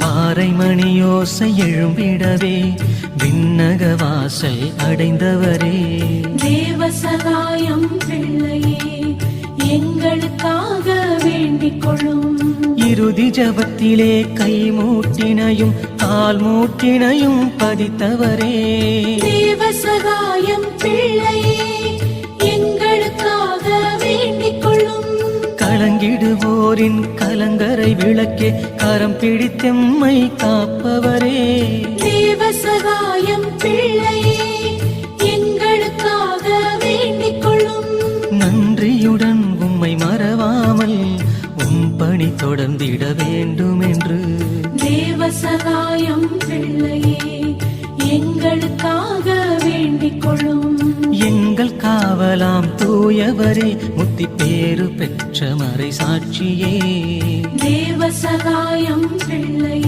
ஆரை மணியோசை எழும்பிடவே விண்ணக வாசல் அடைந்தவரே. தேவசகாயம் பிள்ளையே எங்களுக்காக வேண்டிக் கொள்ளும். இறுதி ஜபத்திலே கை மூட்டினையும் கால் மூட்டினையும் பதித்தவரே. தேவசகாயம் கலங்கிடுவோரின் கலங்கரை விளக்கே கரம் பிடித்தெம்மை காப்பவரே. தேவசகாயம் பிள்ளையே எங்களுக்காக வேண்டிக் கொள்ளும். நன்றியுடன் உம்மை மறவாமல் உம் பணி தொடர்ந்திட வேண்டும் என்று தேவசகாயம் பிள்ளையே எங்களுக்காக வேண்டிக் கொள்ளும். எங்கள் காவலாம் தூயவரே முத்தி பேரு பெற்ற மறை சாட்சியே. தேவசகாயம் பிள்ளை.